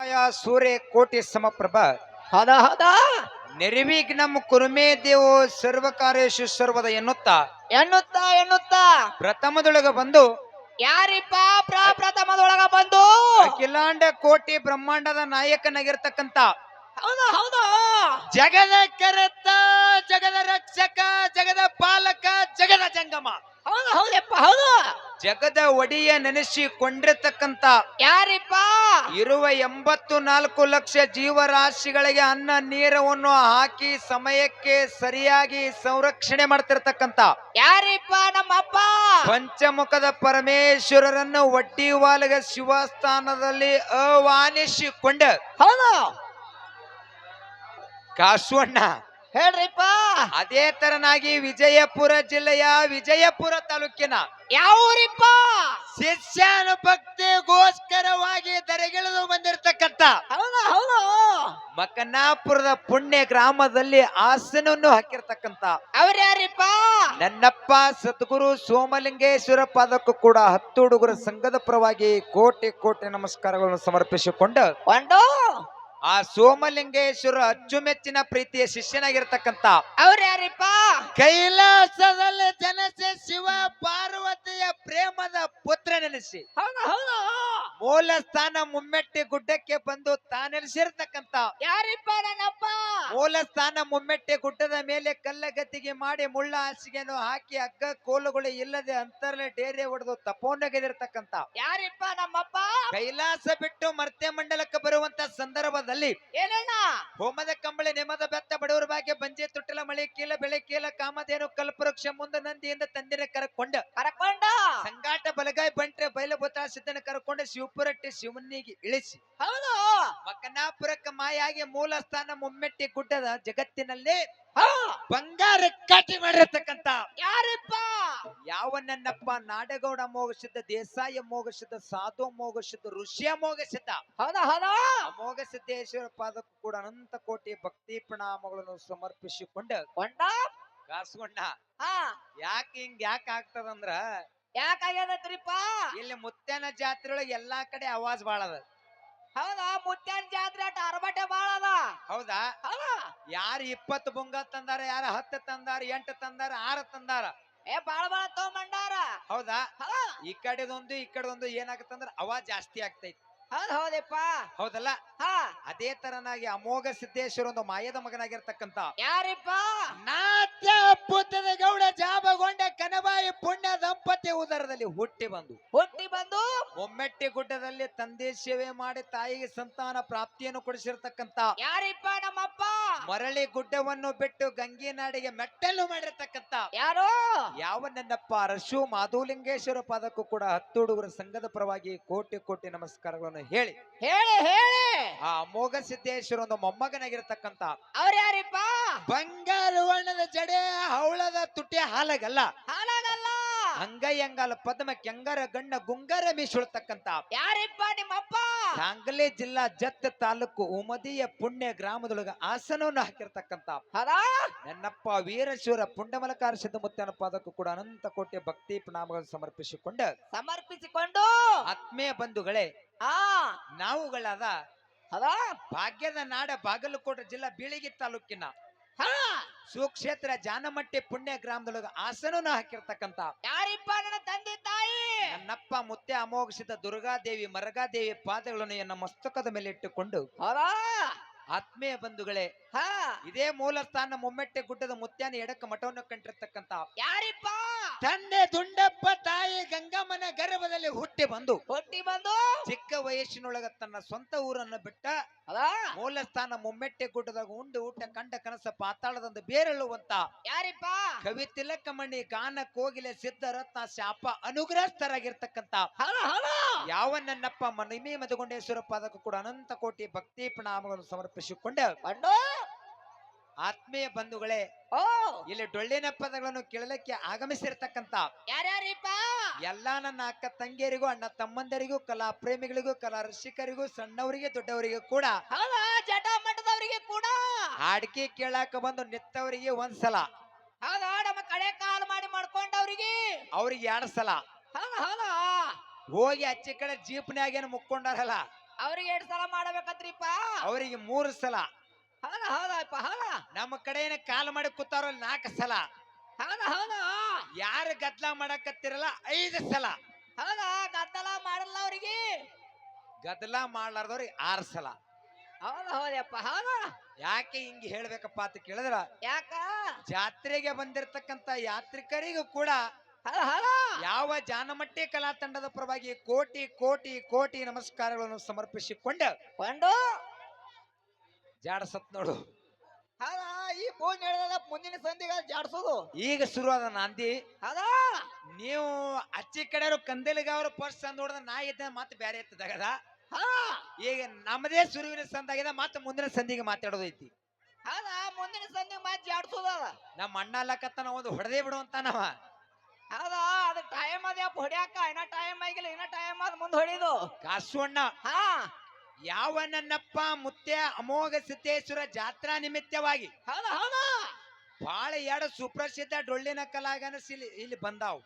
ಆಯ ಸೂರ್ಯ ಕೋಟಿ ಸಮಪ್ರಭ. ಹದ ಹದ. ನಿರ್ವಿಘ್ನಂ ಕುರುಮೇ ದೇವೋ ಸರ್ವಕಾರ್ಯೇಶು ಸರ್ವದ ಎನ್ನುತ್ತಾ. ಎನ್ನುತ್ತಾ ಎನ್ನುತ್ತಾ. ಪ್ರಥಮದೊಳಗ ಬಂದು ಯಾರಿಪ್ಪ ಪ್ರಪ್ರಥಮದೊಳಗ ಬಂದು? ಅಖಿಲಾಂಡ ಕೋಟಿ ಬ್ರಹ್ಮಾಂಡದ ನಾಯಕನಾಗಿರ್ತಕ್ಕಂತ. ಹೌದಾ ಹೌದು. ಜಗದ ಕೆರೆತ ಜಗದ ರಕ್ಷಕ ಜಗದ ಪಾಲಕ ಜಗದ ಜಂಗಮ. ಹೌದು ಹೌದಪ್ಪ ಹೌದು. ಜಗದ ಒಡೆಯ ನೆನೆಸಿಕೊಂಡಿರತಕ್ಕಂತ ಯಾರಿಪ್ಪ? ಇರುವ ಎಂಬತ್ತು ನಾಲ್ಕು ಲಕ್ಷ ಜೀವರಾಶಿಗಳಿಗೆ ಅನ್ನ ನೀರವನ್ನು ಹಾಕಿ ಸಮಯಕ್ಕೆ ಸರಿಯಾಗಿ ಸಂರಕ್ಷಣೆ ಮಾಡ್ತಿರ್ತಕ್ಕಂತ ಯಾರಿಪ್ಪ ನಮ್ಮಪ್ಪ? ಪಂಚಮುಖದ ಪರಮೇಶ್ವರರನ್ನು ಒಟ್ಟಿ ವಾಲಗ ಶಿವಸ್ಥಾನದಲ್ಲಿ ಅವಾನಿಸಿಕೊಂಡ ಹೌದು. ಕಾಸುವಣ್ಣ ಹೇಳ್ರಿಪ್ಪ. ಅದೇ ತರನಾಗಿ ವಿಜಯಪುರ ಜಿಲ್ಲೆಯ ವಿಜಯಪುರ ತಾಲೂಕಿನ ಯಾವ ಊರಿಪ್ಪ ಶಿಷ್ಯಾನುಭಕ್ತಿಗೋಸ್ಕರವಾಗಿ ದರೆಗಿಳಿದು ಬಂದಿರತಕ್ಕಂತ ಹೌದು ಹೌದು. ಮಕನಾಪುರದ ಪುಣ್ಯ ಗ್ರಾಮದಲ್ಲಿ ಆಸನವನ್ನು ಹಾಕಿರ್ತಕ್ಕಂತ ಅವ್ರ್ಯಾರಿಪ್ಪ? ನನ್ನಪ್ಪ ಸದ್ಗುರು ಸೋಮಲಿಂಗೇಶ್ವರ ಪಾದಕ್ಕೂ ಕೂಡ ಹತ್ತು ಹುಡುಗರ ಸಂಘದ ಪರವಾಗಿ ಕೋಟಿ ಕೋಟಿ ನಮಸ್ಕಾರಗಳನ್ನು ಸಮರ್ಪಿಸಿಕೊಂಡು ಒಂದು ಆ ಸೋಮಲಿಂಗೇಶ್ವರ ಅಚ್ಚುಮೆಚ್ಚಿನ ಪ್ರೀತಿಯ ಶಿಷ್ಯನಾಗಿರ್ತಕ್ಕಂತ ಅವ್ರ ಯಾರಿಪ್ಪ ಕೈಲಾಸದಲ್ಲಿ ಜನಸೆ ಶಿವ ಪಾರ್ವತಿಯ ಪ್ರೇಮದ ಪುತ್ರ ನೆನೆಸಿ. ಹೌದು ಹೌದು. ಮೂಲ ಸ್ಥಾನ ಮುಮ್ಮೆಟ್ಟಿ ಗುಡ್ಡಕ್ಕೆ ಬಂದು ತಾನೆನಿಸಿರ್ತಕ್ಕಂತ ಯಾರಿಪ್ಪ ನನ್ನಪ್ಪ? ಮೂಲ ಸ್ಥಾನ ಮುಮ್ಮೆಟ್ಟಿ ಗುಡ್ಡದ ಮೇಲೆ ಕಲ್ಲಗತ್ತಿಗೆ ಮಾಡಿ ಮುಳ್ಳ ಹಾಸಿಗೆಯನ್ನು ಹಾಕಿ ಹಗ್ಗ ಕೋಲುಗಳು ಇಲ್ಲದೆ ಅಂತರಲೆ ಡೇರೆ ಹೊಡೆದು ತಪೋನಗೆದಿರ್ತಕ್ಕಂತ ಯಾರಿಪ್ಪ ನಮ್ಮಪ್ಪ? ಕೈಲಾಸ ಬಿಟ್ಟು ಮರ್ತ್ಯ ಮಂಡಲಕ್ಕೆ ಬರುವಂತ ಸಂದರ್ಭದಲ್ಲಿ ಏನಣ್ಣ? ಹೋಮದ ಕಂಬಳಿ ನೆಮದ ಬೆತ್ತ ಬಡವರ ಭಾಗ್ಯ ಬಂಜೆ ತುಟ್ಟಲ ಮಳೆ ಕೀಲ ಬೆಳೆ ಕೀಲ ಕಾಮಧೇನು ಕಲ್ಪವೃಕ್ಷ ಮುಂದ ನಂದಿಯಿಂದ ತಂದಿನ ಕರಕೊಂಡ. ಕರಕೊಂಡ? ಸಂಗಾಟ ಬಲಗಾಯಿ ಬಂಟ್ರೆ ಬೈಲಭೂತ ಸಿದ್ದನ ಕರಕೊಂಡು ಶಿವಪುರಟ್ಟಿ ಶಿವನಿಗೆ ಇಳಿಸಿ. ಹೌದು. ಮಕ್ಕನಾಪುರಕ್ಕೆ ಮಾಯಾಗಿ ಮೂಲ ಸ್ಥಾನ ಮುಮ್ಮೆಟ್ಟಿ ಗುಡ್ಡದ ಜಗತ್ತಿನಲ್ಲೇ. ಬಂಗಾರ ಕಾಟಿ ಮಾಡಿರತಕ್ಕಂತ ಯಾರಪ್ಪ? ಯಾವ ನನ್ನಪ್ಪ ನಾಡಗೌಡ ಮೋಗಸಿದ್ದ ದೇಸಾಯ ಮೋಗಸಿದ್ದ ಸಾಧು ಮೋಗಸಿದ್ದ ಋಷಿಯ ಮೋಗಸಿದ್ದ ಹೌದಾ ಹೌದಾ? ಅಮೋಘ ಸಿದ್ದೇಶ್ವರ ಪಾದಕ್ಕೂ ಕೂಡ ಅನಂತ ಕೋಟಿ ಭಕ್ತಿ ಪ್ರಣಾಮಗಳನ್ನು ಸಮರ್ಪಿಸಿಕೊಂಡ. ಕೊಂಡ? ಕಾಸ್ಕೊಂಡ ಹಾ. ಯಾಕೆ ಹಿಂಗ್ ಯಾಕೆ ಆಗ್ತದಂದ್ರ ಯಾಕಾಗ್ಯದತ್ರಿಪ್ಪ ಇಲ್ಲಿ ಮುತ್ತೇನ ಜಾತ್ರೆ ಒಳಗೆ ಎಲ್ಲಾ ಕಡೆ ಆವಾಜ್ ಬಾಳ ಅದ ಹೌದಾ ಮುತ್ಯಾನ್ ಜಾತ್ರೆ ಅರ್ಬಟೆ ಬಾಳ ಅದ. ಹೌದಾ? ಯಾರು ಇಪ್ಪತ್ತು ಬುಂಗ ತಂದಾರ ಯಾರ ಹತ್ತು ತಂದಾರ ಎಂಟು ತಂದಾರ ಆರು ತಂದಾರ? ಏ ಬಾಳ ಬಾಳ ತಗೊಂಬಂಡಾರ ಹೌದಾ? ಹೌದಾ. ಈ ಕಡೆದೊಂದು ಈ ಕಡೆದೊಂದು ಏನಾಗತ್ತಂದ್ರ ಅವಾಜ್ ಜಾಸ್ತಿ ಆಗ್ತೈತಿ. ಹೌದ್ ಹೌದಪ್ಪ. ಹೌದಲ್ಲ? ಹಾ. ಅದೇ ತರನಾಗಿ ಅಮೋಘ ಸಿದ್ದೇಶ್ವರ ಒಂದು ಮಾಯದ ಮಗನಾಗಿರ್ತಕ್ಕಂತ. ಯಾರಿಪ್ಪ? ನಾಟ್ಯ ಪುತ್ರದ ಗೌಡ ಜಾಬಗೊಂಡ ಕನಬಾಯಿ ಪುಣ್ಯ ದಂಪತಿ ಉದರದಲ್ಲಿ ಹುಟ್ಟಿ ಬಂದು. ಹುಟ್ಟಿ ಬಂದು? ಒಮ್ಮೆಟ್ಟಿ ಗುಡ್ಡದಲ್ಲಿ ತಂದೆ ಸೇವೆ ಮಾಡಿ ತಾಯಿಗೆ ಸಂತಾನ ಪ್ರಾಪ್ತಿಯನ್ನು ಕೊಡಿಸಿರ್ತಕ್ಕಂತ ಯಾರಿಪ್ಪ ನಮ್ಮಪ್ಪ? ಮರಳಿ ಗುಡ್ಡವನ್ನು ಬಿಟ್ಟು ಗಂಗಿನಾಡಿಗೆ ಮೆಟ್ಟಲು ಮಾಡಿರ್ತಕ್ಕಂತ ಯಾರು? ಯಾವ ನನ್ನಪ್ಪ ಅರಶು ಮಾಧುಲಿಂಗೇಶ್ವರ ಪಾದಕ್ಕೂ ಕೂಡ ಹತ್ತು ಹುಡುಗರ ಸಂಘದ ಪರವಾಗಿ ಕೋಟಿ ಕೋಟಿ ನಮಸ್ಕಾರಗಳನ್ನು ಹೇಳಿ. ಹೇಳಿ ಹೇಳಿ. ಆ ಅಮೋಘ ಸಿದ್ದೇಶ್ವರ ಒಂದು ಮೊಮ್ಮಗನಾಗಿರ್ತಕ್ಕಂತ ಅವ್ರ ಯಾರಿಪ್ಪ? ಬಂಗಾರ ವರ್ಣದ ಜಡೆ ಹೌಳದ ತುಟಿ ಹಾಲಗಲ್ಲ. ಹಾಲಾಗಲ್ಲ ಅಂಗೈ ಅಂಗಾಲ ಪದ್ಮ ಕೆಂಗರ ಗಣ್ಣ ಗುಂಗರ ಮೀಸುಳ್ತಕ್ಕಂತ ಯಾರಿಪ್ಪ ನಿಮ್ಮಪ್ಪ? ಸಾಂಗ್ಲಿ ಜಿಲ್ಲಾ ಜತ್ ತಾಲೂಕು ಉಮದಿಯ ಪುಣ್ಯ ಗ್ರಾಮದೊಳಗ ಆಸನವನ್ನು ಹಾಕಿರ್ತಕ್ಕಂತ ನನ್ನಪ್ಪ ವೀರಶೂರ ಪುಂಡಮಲಕಾರ ಸಿದ್ಧಮುತ್ತನ ಪಾದಕ್ಕೂ ಕೂಡ ಅನಂತ ಕೋಟಿ ಭಕ್ತಿ ಪ್ರಣಾಮಗಳನ್ನು ಸಮರ್ಪಿಸಿಕೊಂಡು ಸಮರ್ಪಿಸಿಕೊಂಡು? ಆತ್ಮೀಯ ಬಂಧುಗಳೇ ಆ. ನಾವುಗಳಾದ ಹೌದಾ ಭಾಗ್ಯದ ನಾಡ ಬಾಗಲಕೋಟೆ ಜಿಲ್ಲಾ ಬೀಳಿಗಿ ತಾಲೂಕಿನ ಸುಕ್ಷೇತ್ರ ಜಾನಮಟ್ಟಿ ಪುಣ್ಯ ಗ್ರಾಮದೊಳಗ ಆಸನವನ್ನು ಹಾಕಿರ್ತಕ್ಕಂತ ನನ್ನಪ್ಪ ಮುತ್ತೆ ಅಮೋಘಿಸಿದ ದುರ್ಗಾದೇವಿ ಮರಗಾದೇವಿ ಪಾದಗಳನ್ನು ಎನ್ನ ಮಸ್ತಕದ ಮೇಲೆ ಇಟ್ಟುಕೊಂಡು ಆತ್ಮೀಯ ಬಂಧುಗಳೇ ಹಾ. ಇದೇ ಮೂಲ ಸ್ಥಾನ ಮುಮ್ಮೆಟ್ಟೆ ಗುಡ್ಡದ ಮುತ್ಯಾನ ಎಡಕ ಮಠವನ್ನು ಕಂಡಿರ್ತಕ್ಕಂತ ಯಾರಿಪ್ಪ? ತಂದೆ ದುಂಡಪ್ಪ ತಾಯಿ ಗಂಗಮ್ಮನ ಗರ್ಭದಲ್ಲಿ ಹುಟ್ಟಿ ಬಂದು ಹುಟ್ಟಿ ಬಂದು? ಚಿಕ್ಕ ವಯಸ್ಸಿನೊಳಗ ತನ್ನ ಸ್ವಂತ ಊರನ್ನು ಬಿಟ್ಟ ಮೂಲಸ್ಥಾನ ಮೂಲ ಸ್ಥಾನ ಮುಮ್ಮೆಟ್ಟೆ ಗುಡ್ಡದಾಗ ಉಂಡು ಊಟ ಕಂಡ ಕನಸ ಪಾತಾಳದಂದು ಬೇರೆಳುವಂತ ಯಾರಿಪ್ಪ? ಕವಿ ತಿಲಕಮಣಿ ಗಾನ ಕೋಗಿಲೆ ಸಿದ್ಧರತ್ನ ಶಾಪ ಅನುಗ್ರಹಸ್ಥರಾಗಿರ್ತಕ್ಕಂತ ಯಾವ ನನ್ನಪ್ಪ ಮನಿಮೆ ಮಧುಗೊಂಡೇಶ್ವರ ಪಾದಕ್ಕೂ ಕೂಡ ಅನಂತ ಕೋಟಿ ಭಕ್ತಿ ಪ್ರಣಾಮಗಳನ್ನು ಸಮರ್ಪಿಸಿಕೊಂಡ. ಬಂಡು ಆತ್ಮೀಯ ಬಂಧುಗಳೇ ಇಲ್ಲಿ ಡೊಳ್ಳಿನ ಪದಗಳನ್ನು ಕೇಳಲಿಕ್ಕೆ ಆಗಮಿಸಿರ್ತಕ್ಕಂತ ಯಾರ್ಯಾರಿಪ್ಪ ಎಲ್ಲಾ ನನ್ನ ಅಕ್ಕ ತಂಗಿಯರಿಗೂ ಅಣ್ಣ ತಮ್ಮಂದರಿಗೂ ಕಲಾ ಪ್ರೇಮಿಗಳಿಗೂ ಕಲಾ ರಸಿಕರಿಗೂ ಸಣ್ಣವರಿಗೆ ದೊಡ್ಡವರಿಗೆ ಕೂಡ ಹೌದಾ? ಜಟ ಮಠದವರಿಗೆ ಕೂಡ? ಹಾಡ್ಕಿ ಕೇಳಾಕ ಬಂದು ನಿತ್ತವರಿಗೆ ಒಂದ್ಸಲ ಹೌದಾ? ನಮ್ಮ ಕಡೆ ಕಾಲ್ ಮಾಡಿ ಮಾಡ್ಕೊಂಡವ್ರಿಗೆ? ಅವ್ರಿಗೆ ಎರಡ್ ಸಲ. ಹೌದಾ? ಹೌದಾ? ಹೋಗಿ ಅಚ್ಚಿ ಕಡೆ ಜೀಪ್ನ್ಯಾಗ ಏನು ಮುಕ್ಕೊಂಡಾರಲ್ಲ? ಅವ್ರಿಗೆ ಎರಡ್ ಸಲ ಮಾಡಬೇಕತ್ರಿಪ್ಪ? ಅವರಿಗೆ ಮೂರು ಸಲ. ಹೌದಾ? ಹೌದಾ? ನಮ್ಮ ಏನ ಕಾಲ್ ಮಾಡಿ ಕೂತಾರೋ ನಾಲ್ಕು ಸಲ. ಹೌದಾ? ಹೌದ? ಯಾರು ಗದ್ಲ ಮಾಡಕತ್ತಿರಲ್ಲ ಐದು ಸಲ. ಹೌದ ಗದ್ದಲ ಮಾಡಲ್ಲ ಅವ್ರಿಗೆ? ಗದ್ದಲ ಮಾಡ್ಲಾರ್ದವ್ರಿಗೆ ಆರು ಸಲ. ಹೌದ ಹೌದಪ್ಪ ಹೌದ. ಯಾಕೆ ಹಿಂಗ್ ಹೇಳ್ಬೇಕಪ್ಪ ಅಂತ ಕೇಳಿದ್ರ? ಯಾಕ? ಜಾತ್ರೆಗೆ ಬಂದಿರತಕ್ಕಂತ ಯಾತ್ರಿಕರಿಗೂ ಕೂಡ ಯಾವ ಜಾನಮಟ್ಟಿ ಕಲಾ ತಂಡದ ಪರವಾಗಿ ಕೋಟಿ ಕೋಟಿ ಕೋಟಿ ನಮಸ್ಕಾರಗಳನ್ನು ಸಮರ್ಪಿಸಿಕೊಂಡು ಜಾಡ ಸತ್ ನೋಡು. ಹೌದ. ಈ ಫೋನ್ ಹೇಳಿದ ಮುಂದಿನ ಸಂಧಿಗ ಜಾಡ್ಸೋದು. ಈಗ ಶುರುವಾದ ನಾಂದಿ. ಅದ ನೀವು ಅಚ್ಚಿ ಕಡೆಯವರು ಕಂದಲಿಗವ್ರು ಪರ್ಸ್ ಸಂದ್ ಹೊಡೆದ ನಾ ಇದ್ದ ಮತ್ತೆ ಬೇರೆ ಎತ್ತದಾಗದ ಹಾ ಈಗ ನಮ್ಮದೇ ಸುರುವಿನ ಸಂದಾಗಿದೆ ಮತ್ತೆ ಮುಂದಿನ ಸಂದಿಗೆ ಮಾತಾಡೋದೈತಿ. ಅದ ಮುಂದಿನ ಸಂಧಿಗೆ ಮಾತು ಜಾಡ್ಸೋದು ಅದ. ನಮ್ಮ ಅಣ್ಣ ಅಲ್ಲಕತ್ತನ ಒಂದು ಹೊಡೆದೇ ಬಿಡು ಅಂತ ನಾವ. ಅದ ಅದು ಟೈಮ್ ಅದ್ಯಪ್ಪ ಹೊಡ್ಯಾಕ? ಇನ್ನ ಟೈಮ್ ಆಗಿಲ್ಲ ಇನ್ನ ಟೈಮ್ ಅದ ಮುಂದ್ ಹೊಡಿದು. ಕಾಸು ಅಣ್ಣ. ಹಾ. ಯಾವ ನನ್ನಪ್ಪ ಮುತ್ಯ ಅಮೋಘ ಸಿದ್ದೇಶ್ವರ ಜಾತ್ರಾ ನಿಮಿತ್ತವಾಗಿ ಹೌದ ಹೌದ. ಬಾಳ ಎರಡು ಸುಪ್ರಸಿದ್ಧ ಡೊಳ್ಳಿನ ಕಲಾಗನ ಇಲ್ಲಿ ಇಲ್ಲಿ ಬಂದಾವ್.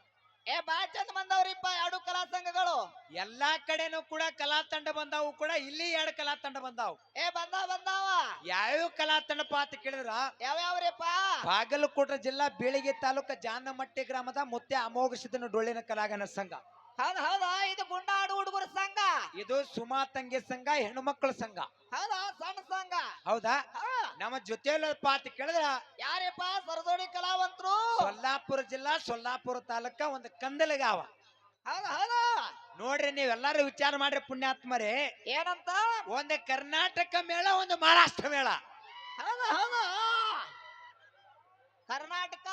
ಏ ಬಾ ಚಂದ ಬಂದವ್ರಿಪ್ಪ ಎರಡು ಕಲಾ ಸಂಘಗಳು. ಎಲ್ಲಾ ಕಡೆನೂ ಕೂಡ ಕಲಾ ತಂಡ ಬಂದಾವು ಕೂಡ ಇಲ್ಲಿ ಎರಡು ಕಲಾ ತಂಡ ಬಂದಾವ್. ಏ ಬಂದಾವ ಬಂದಾವ. ಯಾವ್ಯಾವ ಕಲಾ ತಂಡಪ್ಪ ಅಂತ ಕೇಳಿದ್ರ? ಯಾವ್ಯಾವ್ರಿಪ್ಪ? ಬಾಗಲಕೋಟೆ ಜಿಲ್ಲಾ ಬೀಳಿಗೆ ತಾಲೂಕ ಜಾನಮಟ್ಟಿ ಗ್ರಾಮದ ಮುತ್ತೆ ಅಮೋಘ ಸಿದ್ದನ ಡೊಳ್ಳಿನ ಕಲಾಗನ ಸಂಘ. ಹೌದ ಹೌದಾ ಇದು ಗುಂಡಾಡು ಹುಡುಗರ ಸಂಘ. ಇದು ಸುಮಾ ತಂಗಿ ಸಂಘ ಹೆಣ್ಮಕ್ಳ ಸಂಘ. ಹೌದಾ ಸಣ್ಣ ಸಂಘ. ಹೌದಾ. ನಮ್ಮ ಜೊತೆಯಲ್ಲಿ ಪಾತ್ ಕೇಳಿದ್ರ? ಯಾರಪ್ಪ? ಸರದೋಡಿ ಕಲಾವಂತರು? ಸೊಲ್ಲಾಪುರ ಜಿಲ್ಲಾ ಸೊಲ್ಲಾಪುರ ತಾಲೂಕ ಒಂದು ಕಂದಲಗಾವ. ಹೌದ ಹೌದ. ನೋಡ್ರಿ ನೀವೆಲ್ಲಾರು ವಿಚಾರ ಮಾಡ್ರಿ ಪುಣ್ಯಾತ್ಮರೇ. ಏನಂತ? ಒಂದು ಕರ್ನಾಟಕ ಮೇಳ ಒಂದು ಮಹಾರಾಷ್ಟ್ರ ಮೇಳ. ಹೌದಾ ಹೌದ. ಕರ್ನಾಟಕ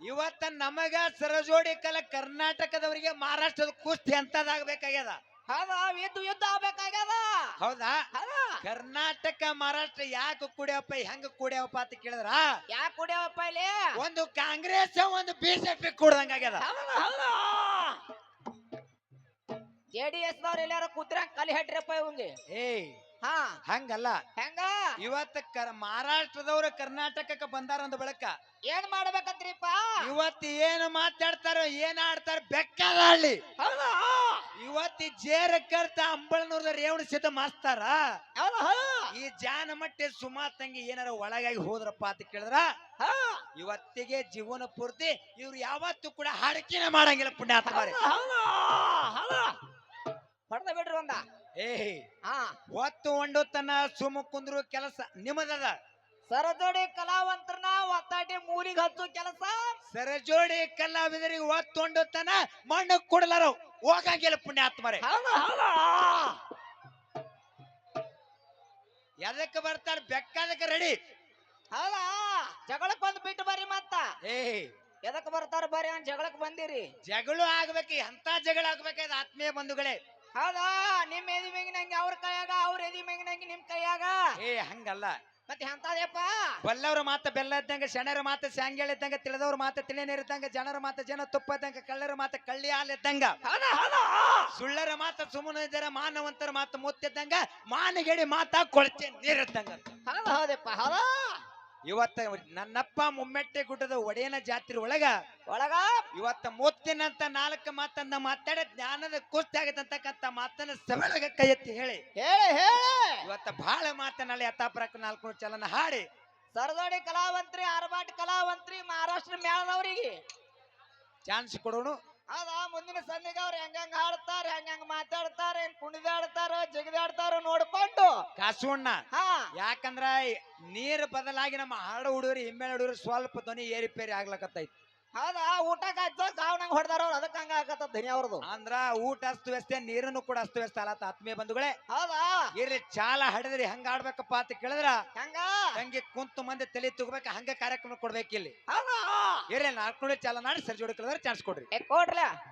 ಇವತ್ತ ನಮಗ ಸರಜೋಡಿ ಕಲ ಕರ್ನಾಟಕದವರಿಗೆ ಮಹಾರಾಷ್ಟ್ರದ ಕುಸ್ತಿ ಅಂತದಾಗಬೇಕಾಗ್ಯದ ಹೌದಾ ಯುದ್ಧ ಯುದ್ಧ ಆಗ್ಬೇಕಾಗ್ಯದ? ಹೌದಾ? ಕರ್ನಾಟಕ ಮಹಾರಾಷ್ಟ್ರ ಯಾಕೆ ಕುಡಿಯಪ್ಪ ಹೆಂಗ ಕುಡಿಯಪ್ಪ ಅಂತ ಕೇಳಿದ್ರ? ಯಾಕೆ ಕುಡಿಯವಪ್ಪ ಇಲ್ಲಿ? ಒಂದು ಕಾಂಗ್ರೆಸ್ ಒಂದು ಬಿಜೆಪಿ ಕುಡ್ದಂಗ ಆಗ್ಯದ ಹೌದ. ಜೆ ಡಿ ಎಸ್ ದವ್ರು ಎಲ್ಲಾರು ಕೂತ್ರ ಕಲಿ ಹಟ್ರಪ್ಪ ಇವಂಗೆ. ಏಯ್ ಹಾ. ಹಂಗಲ್ಲ. ಹೆಂಗ? ಇವತ್ತ ಕರ್ ಮಹಾರಾಷ್ಟ್ರದವ್ರು ಕರ್ನಾಟಕಕ್ಕೆ ಬಂದಾರ ಅಂದ ಬಳಕ ಏನ್ ಮಾಡ್ಬೇಕಂತ್ರಿಪ್ಪ ಇವತ್ತು ಏನು ಮಾತಾಡ್ತಾರೋ ಏನ್ ಆಡ್ತಾರ ಬೆಕ್ಕದಾಳ್ಳಿ ಹೌದ? ಇವತ್ತಿ ಜೇರ ಕರ್ತ ಅಂಬಳನೂರದ ರೇವಣ ಸಿದ್ಧ ಮಾಸ್ತಾರ. ಈ ಹೌದ. ಈ ಜಾನಮಟ್ಟೆ ಸುಮಾ ತಂಗಿ ಏನಾರ ಒಳಗಾಗಿ ಹೋದ್ರಪ್ಪ ಅಂತ ಕೇಳಿದ್ರ? ಹಾ. ಇವತ್ತಿಗೆ ಜೀವನ ಪೂರ್ತಿ ಇವ್ರು ಯಾವತ್ತೂ ಕೂಡ ಹಡಕಿನ ಮಾಡಂಗಿಲ್ಲ ಪುಣ್ಯಾತ್ಮಾರಿ. ಹೊಡೆದ ಬಿಡ್ರಿ ಒಂದ. ಏಯ್ ಹಾ. ಹೊತ್ತು ಒಂಡು ತನ್ನ ಸುಮ್ಮ ಕುಂದ್ರು ಕೆಲಸ ನಿಮ್ಮದದ. ಸರಜೋಡಿ ಕಲಾವಂತರನ್ನ ಒತ್ತಾಟಿ ಮೂಲಿಗೆ ಹಚ್ಚು ಕೆಲಸ. ಸರಜೋಡಿ ಕಲಾವಿದರಿಗೆ ಒತ್ತು ತನ ಮಣ್ಣು ಕೊಡಲಾರ. ಹೋಗಂಗಿಲ್ಲ ಪುಣ್ಯಾತ್ಮರೇ ಎದಕ್ಕೆ ಬರ್ತಾರ ಬೆಕ್ಕದಕ್ಕೆ ರೆಡಿ ಹೌದ. ಜಗಳಕ್ಕೆ ಬಂದು ಬಿಟ್ಟು ಬರ್ರಿ ಮತ್ತ. ಏ ಎದಕ್ ಬರ್ತಾರ ಬರ್ರಿ ಅಂತ ಜಗಳಕ್ ಬಂದಿರಿ. ಜಗಳು ಆಗ್ಬೇಕು ಎಂತ ಜಗಳ ಆಗ್ಬೇಕಾದ ಆತ್ಮೀಯ ಬಂಧುಗಳೇ. ಹೌದಾ? ನಿಮ್ ಎದಿ ಮೆಗಿನಂಗೆ ಅವ್ರ ಕೈಯಾಗ ಅವ್ರ ಎದಿ ಮೆಗಿನಂಗೆ ನಿಮ್ ಕೈಯಾಗ? ಏ ಹಂಗಲ್ಲ. ಮತ್ತೆ ಎಂತದೇಪ್ಪ ಬಲ್ಲವ್ರ ಮಾತ ಬೆಲ್ಲ ಇದ್ದಂಗ ಶಣರ ಮಾತ ಸ್ಯಾಂಗ್ಯಾಳ ಇದ್ದಂಗ ತಿಳಿದವ್ರ ಮಾತ ತಿಳಿನೇರ್ ಇದ್ದಂಗ ಜನರ ಮಾತ ಜನ ತುಪ್ಪ ಇದ್ದಂಗ ಕಳ್ಳರ ಮಾತ ಕಳ್ಳಿ ಹಾಲ್ ಇದ್ದಂಗ ಸುಳ್ಳರ ಮಾತ ಸುಮ್ಮನ ಇದ್ದಾರ ಮಾನವಂತರ ಮಾತು ಮುತ್ತಿದ್ದಂಗ ಮಾನಗೇಡಿ ಮಾತಾ ಕೊಳಚೆ ನೀರ್ ಇದ್ದಂಗ ಹೌದ ಹೌದಪ್ಪ ಹೌದ? ಇವತ್ತ ನನ್ನಪ್ಪ ಮುಮ್ಮೆಟ್ಟೆ ಗುಡ್ಡದ ಒಡೆಯನ ಜಾತ್ರೆ ಒಳಗ ಒಳಗ? ಇವತ್ತ ಮೂತ್ತಿನಂತ ನಾಲ್ಕು ಮಾತನ್ನ ಮಾತಾಡ ಜ್ಞಾನದ ಕುಸ್ತಿ ಆಗತ್ತಂತಕ್ಕಂತ ಮಾತನ್ನ ಸಬಳಗ ಕೈ ಎತ್ತಿ ಹೇಳಿ. ಹೇಳಿ ಹೇಳಿ. ಇವತ್ತ ಬಹಳ ಮಾತನಾಡಿ ಅತ್ತಾಪರಕ್ಕ ನಾಲ್ಕು ಚಲನ ಹಾಡಿ. ಸರದೋಡಿ ಕಲಾವಂತ್ರಿ ಆರ್ಭಾಟ್ ಕಲಾವಂತ್ರಿ ಮಹಾರಾಷ್ಟ್ರ ಮೇಳದವರಿಗೆ ಚಾನ್ಸ್ ಕೊಡೋಣ ಹೌದಾ ಮುಂದಿನ ಸಂಧಿಗೆ ಅವ್ರು ಹೆಂಗಂಗ್ ಹಾಡ್ತಾರ ಹೆಂಗಂಗ್ ಮಾತಾಡ್ತಾರ ಏನ್ ಕುಣಿದಾಡ್ತಾರ ಜಗದಾಡ್ತಾರ ನೋಡ್ಕೊಂಡು. ಕಾಸುಣ್ಣ ಹಾ. ಯಾಕಂದ್ರ ನೀರ್ ಬದಲಾಗಿ ನಮ್ಮ ಹಾಡು ಹುಡುಗರು ಹಿಮ್ಮೇಳ ಹುಡುಗರು ಸ್ವಲ್ಪ ಧ್ವನಿ ಏರಿಪೇರಿ ಆಗ್ಲಕತ್ತೈತಿ. ಹೌದಾ? ಊಟಕ್ಕೆ ಹಚ್ಚೋ ಕಾವ್ನಂಗ್ ಹೊಡೆದಾರ ಅವ್ರು ಅದಕ್ಕೆ ಹಂಗ ಆಗತ್ತ ಧನಿ ಅವ್ರದ್ದು ಅಂದ್ರ ಊಟ ಅಸ್ತವ್ಯಸ್ತೆ ನೀರನ್ನು ಕೂಡ ಅಸ್ತವ್ಯಸ್ತ ಅಲ್ಲ ಆತ್ಮೀಯ ಬಂಧುಗಳೇ. ಹೌದಾ? ಇರ್ಲಿ ಚಾಲ ಹಡದ್ರಿ ಹಂಗ ಆಡ್ಬೇಕಪ್ಪ ಅಂತ ಕೇಳಿದ್ರ ಹಂಗ? ಹಂಗೆ ಕುಂತು ಮಂದಿ ತಲೆ ತಗೋಬೇಕ ಹಂಗ ಕಾರ್ಯಕ್ರಮ ಕೊಡ್ಬೇಕಿಲ್ಲಿ. ಹೌದಾ? ಇರ್ಲಿ ನಾಲ್ಕು ಚಾಲ ನಾಡಿ ಸರಿ ಜೋಡಿ ಕೇಳಿದ್ರೆ ಚಾನ್ಸ್ ಕೊಡ್ರಿ. ಏ ಕೊಡ್ಲ.